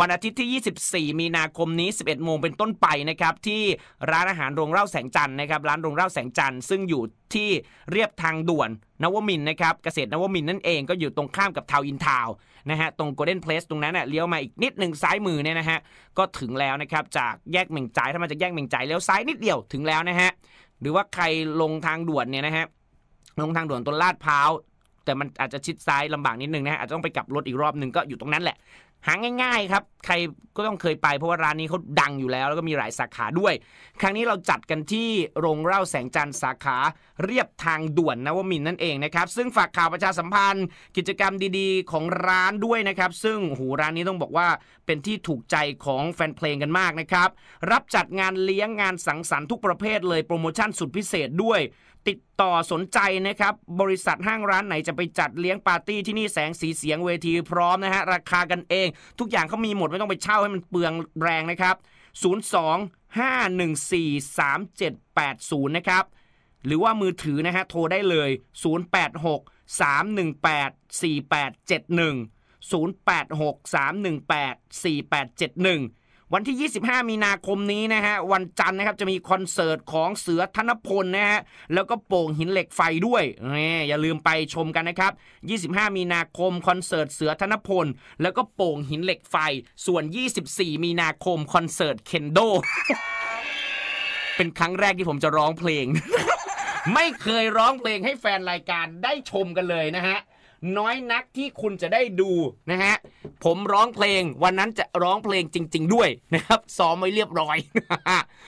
วันอาทิตย์ที่ 24 มีนาคมนี้ 11 โมงเป็นต้นไปนะครับที่ร้านอาหารโรงเล่าแสงจันทร์นะครับร้านโรงเล่าแสงจันทร์ซึ่งอยู่ที่เรียบทางด่วนนวมินนะครับเกษตรนวมินนั่นเองก็อยู่ตรงข้ามกับทาวอินทาวนะฮะตรงโกลเด้นเพลสตรงนั้นเน่ยเลี้ยวมาอีกนิดหนึ่งซ้ายมือเนี่ยนะฮะก็ถึงแล้วนะครับจากแยกเหม่งจ่ายถ้ามาจากแยกเหม่งจ่ายเลี้ยวซ้ายนิดเดียวถึงแล้วนะฮะหรือว่าใครลงทางด่วนเนี่ยนะฮะลงทางด่วนต้นลาดพร้าวแต่มันอาจจะชิดซ้ายลำบากนิดนึงนะฮะอาจจะต้องไปกลับรถอีกรอบหนึ่งก็อยู่ตรงนั้นแหละ หาง่ายๆครับ ใครก็ต้องเคยไปเพราะว่าร้านนี้เขาดังอยู่แล้ว แล้วก็มีหลายสาขาด้วย ครั้งนี้เราจัดกันที่โรงเล่าแสงจันทร์สาขาเรียบทางด่วนนวมินนั่นเองนะครับ ซึ่งฝากข่าวประชาสัมพันธ์ กิจกรรมดีๆ ของร้านด้วยนะครับ ซึ่งหูร้านนี้ต้องบอกว่าเป็นที่ถูกใจของแฟนเพลงกันมากนะครับ รับจัดงานเลี้ยงงานสังสรรค์ทุกประเภทเลยโปรโมชั่นสุดพิเศษด้วยติดต่อสนใจนะครับ บริษัทห้างร้านไหนจะไปจัดเลี้ยงปาร์ตี้ที่นี่แสงสีเสียงเวทีพร้อมนะฮะราคากันเองทุกอย่างเขามีหมดไม่ต้องไปเช่าให้มันเปลืองแรงนะครับ 02 514 3780 นะครับ หรือว่ามือถือนะฮะโทรได้เลย 086-318-4871 086-318-4871 วันที่ 25 มีนาคมนี้นะฮะวันจันทร์นะครับจะมีคอนเสิร์ตของเสือธนพลนะฮะแล้วก็โป่งหินเหล็กไฟด้วยนี่อย่าลืมไปชมกันนะครับ 25 มีนาคมคอนเสิร์ตเสือธนพล แล้วก็โป่งหินเหล็กไฟ ส่วน 24 มีนาคมคอนเสิร์ตเคนโด เป็นครั้งแรกที่ผมจะร้องเพลง ไม่เคยร้องเพลงให้แฟนรายการได้ชมกันเลยนะฮะน้อยนักที่คุณจะได้ดูนะฮะ ผมร้องเพลงวันนั้นจะร้องเพลงจริง ๆ ด้วยนะครับซ้อมไว้เรียบร้อย